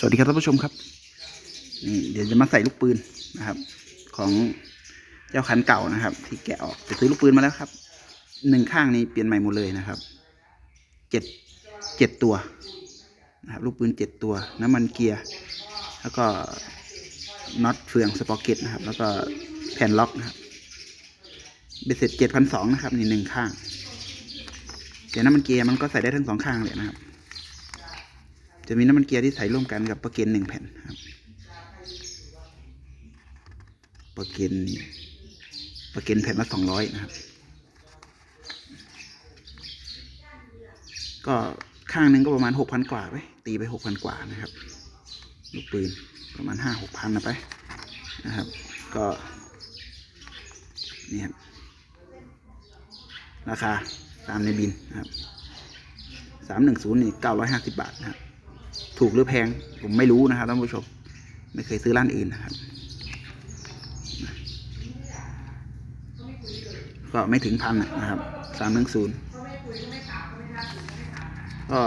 สวัสดีครับท่านผู้ชมครับนี่เดี๋ยวจะมาใส่ลูกปืนนะครับ ของเจ้าคันเก่านะครับ ที่แกะออกไปซื้อลูกปืนมาแล้วครับหนึ่งข้างนี้เปลี่ยนใหม่หมดเลยนะครับเจ็ดเจ็ดตัวนะครับลูกปืนเจ็ดตัว น้ำมันเกียร์ แล้วก็น็อตเฟืองสปอร์เก็ตนะครับ แล้วก็แผ่นล็อกนะครับเบ็ดเสร็จเจ็ดพันสองนะครับนี่หนึ่งข้างแต่น้ำมันเกียร์มันก็ใส่ได้ทั้งสองข้างเลยนะครับ จะมีน้ำมันเกียร์ที่ใส่ร่วมกันกับปลาเกนหนึ่งแผ่นครับปลาเกนปลาเกนแผ่นละสองร้อยนะครับ ก็ข้างหนึ่งก็ประมาณหกพันกว่าไปตีไปหกพันกว่านะครับลูกปืนประมาณห้าหกพันนะไปนะครับ ก็นี่ครับราคาตามในบินนะครับสามหนึ่งศูนย์นี่เก้าร้อยห้าสิบบาทนะครับ ถูกหรือแพงผมไม่รู้นะครับท่านผู้ชม ไม่เคยซื้อร้านอื่นนะครับ ก็ไม่ถึงพันนะครับสามหนึ่งศูนย์ก็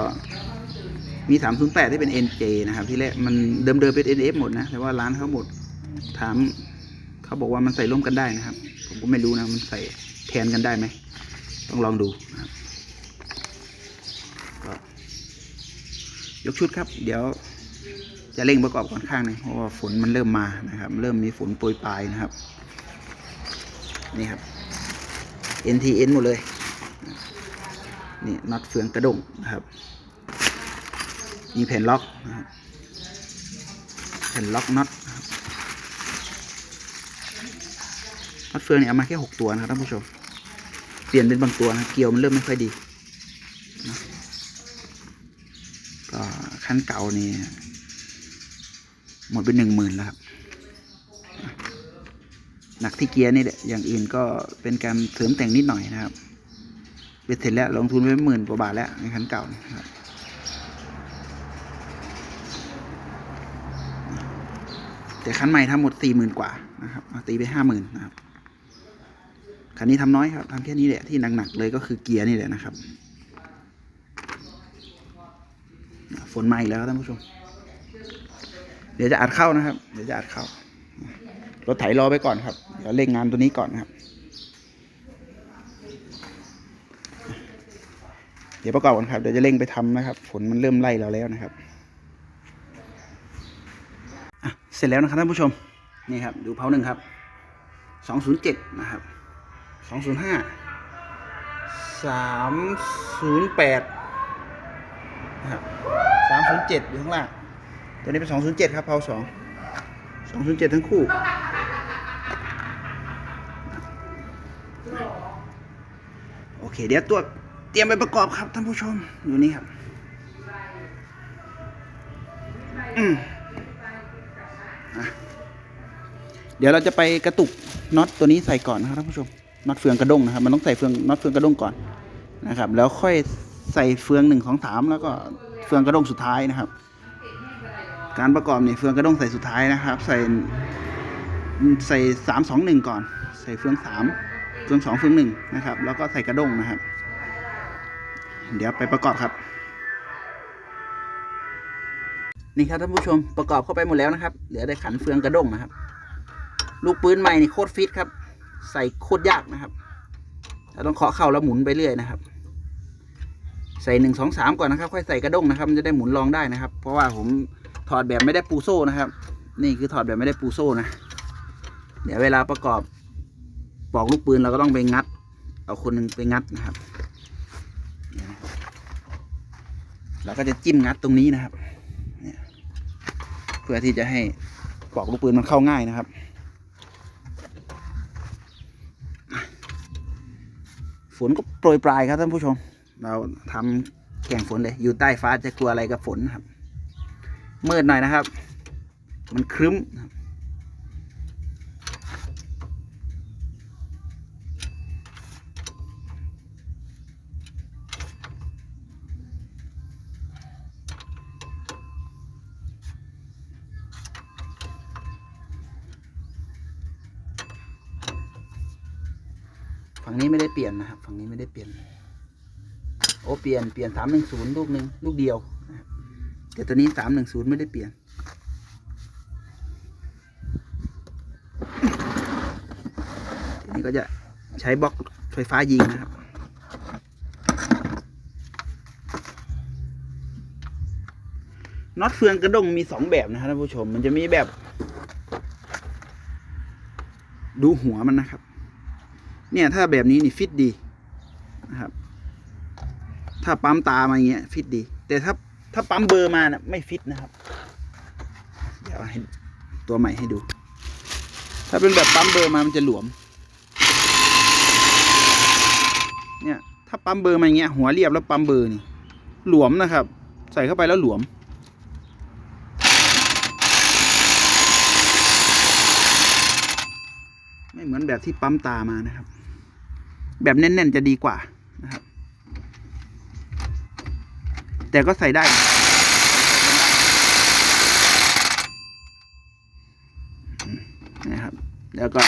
มีสามศูนย์แปดที่เป็น NJ นะครับ ที่แรกมันเดิมเดิมๆเป็น NF หมดนะ แต่ว่าร้านเขาหมด ถามเขาบอกว่ามันใส่ร่วมกันได้นะครับ ผมก็ไม่รู้นะ มันใส่แทนกันได้ไหม ต้องลองดูนะครับ ยกชุดครับ เดี๋ยวจะเร่งประกอบก่อนข้างหนึงเพราะว่าฝนมันเริ่มมานะครับ เริ่มมีฝนโปรยปลายนะครับ นี่ครับ NTN หมดเลย นี่น็อตเฟืองกระดงนะครับ มีแผ่นล็อกนะครับแผ่นล็อกน็อตน็อตเฟืองเนี่ยเอามาแค่หกตัวนะครับท่านผู้ชม เปลี่ยนเป็นบางตัวนะเกลียวมันเริ่มไม่ค่อยดี ก็ขั้นเก่านี่หมดไปหนึ่งหมื่นแล้วครับ หนักที่เกียร์นี่แหละ อย่างอื่นก็เป็นการเสริมแต่งนิดหน่อยนะครับเบ็ดเสร็จแล้วลงทุนไปหมื่นกว่าบาทแล้วในคันเก่านี่ครับแต่คันใหม่ทำหมดสี่หมื่นกว่านะครับตีไปห้าหมื่นนะครับคันนี้ทำน้อยครับทำแค่นี้แหละที่หนักๆเลยก็คือเกียร์นี่แหละนะครับ ฝนมาอีกแล้วท่านผู้ชม เดี๋ยวจะอัดเข้านะครับ เดี๋ยวจะอัดเข้ารถไถรอไปก่อนครับเดี๋ยวเร่งงานตัวนี้ก่อนนะครับ เดี๋ยวประกอบกันครับ เดี๋ยวจะเร่งไปทำนะครับ ฝนมันเริ่มไล่เราแล้วนะครับเสร็จแล้วนะครับท่านผู้ชมนี่ครับ ดูเพาหนึ่งครับสองศูนย์เจ็ดนะครับสองศูนย์ห้าสามศูนย์แปดนะครับ สามศูนย์เจ็ดอยู่ข้างล่าง ตัวนี้เป็นสองศูนย์เจ็ดครับเพาสองสองศูนย์เจ็ดทั้งคู่โอเค เดี๋ยวตัวเตรียมไปประกอบครับท่านผู้ชมอยู่นี่ครับเดี๋ยวเราจะไปกระตุกน็อตตัวนี้ใส่ก่อนนะครับท่านผู้ชมน็อตเฟืองกระด้งนะครับมันต้องใส่เฟืองน็อตเฟืองกระด้งก่อนนะครับ แล้วค่อยใส่เฟืองหนึ่งของสามแล้วก็ เฟืองกระด้งสุดท้ายนะครับ การประกอบเนี่ยเฟืองกระด้งใส่สุดท้ายนะครับ ใส่ใส่สามสองหนึ่งก่อน ใส่เฟืองสามเฟืองสองเฟืองหนึ่งนะครับ แล้วก็ใส่กระด้งนะครับ เดี๋ยวไปประกอบครับ นี่ครับท่านผู้ชมประกอบเข้าไปหมดแล้วนะครับ เหลือแต่ขันเฟืองกระด้งนะครับ ลูกปืนใหม่นี่โคตรฟิตครับ ใส่โคตรยากนะครับเราต้องเคาะเข้าแล้วหมุนไปเรื่อยนะครับ ใส่หนึ่งสองสามก่อนนะครับ ค่อยใส่กระด้งนะครับ มันจะได้หมุนรองได้นะครับ เพราะว่าผมถอดแบบไม่ได้ปูโซ่นะครับ นี่คือถอดแบบไม่ได้ปูโซ่นะ เดี๋ยวเวลาประกอบปอกลูกปืนเราก็ต้องไปงัด เอาคนหนึ่งไปงัดนะครับเราก็จะจิ้มงัดตรงนี้นะครับเนี่ยเพื่อที่จะให้ปอกลูกปืนมันเข้าง่ายนะครับ ฝนก็โปรยปลายครับท่านผู้ชม เราทำแข่งฝนเลย อยู่ใต้ฟ้าจะกลัวอะไรกับฝนครับ มืดหน่อยนะครับ มันครึ้มฝั่งนี้ไม่ได้เปลี่ยนนะครับ ฝั่งนี้ไม่ได้เปลี่ยน โอ้เปลี่ยนเปลี่ยนสามหนึ่งศูนย์ลูกหนึ่งลูกเดียว แต่ตัวนี้สามหนึ่งศูนย์ไม่ได้เปลี่ยน ทีนี้ก็จะใช้บล็อกไฟฟ้ายิงนะครับน็อตเฟืองกระด้งมีสองแบบนะครับท่านผู้ชม มันจะมีแบบ ดูหัวมันนะครับ เนี่ยถ้าแบบนี้นี่ฟิตดีนะครับ ถ้าปั๊มตามาอย่างเงี้ยฟิตดี แต่ถ้าถ้าปั๊มเบอร์มาน่ะไม่ฟิตนะครับ เดี๋ยวให้ตัวใหม่ให้ดู ถ้าเป็นแบบปั๊มเบอร์มามันจะหลวม เนี่ย ถ้าปั๊มเบอร์มาอย่างเงี้ยหัวเรียบแล้วปั๊มเบอร์นี่หลวมนะครับ ใส่เข้าไปแล้วหลวมไม่เหมือนแบบที่ปั๊มตามานะครับ แบบแน่น ๆ จะดีกว่านะครับ แต่ก็ใส่ได้นะครับ แล้วก็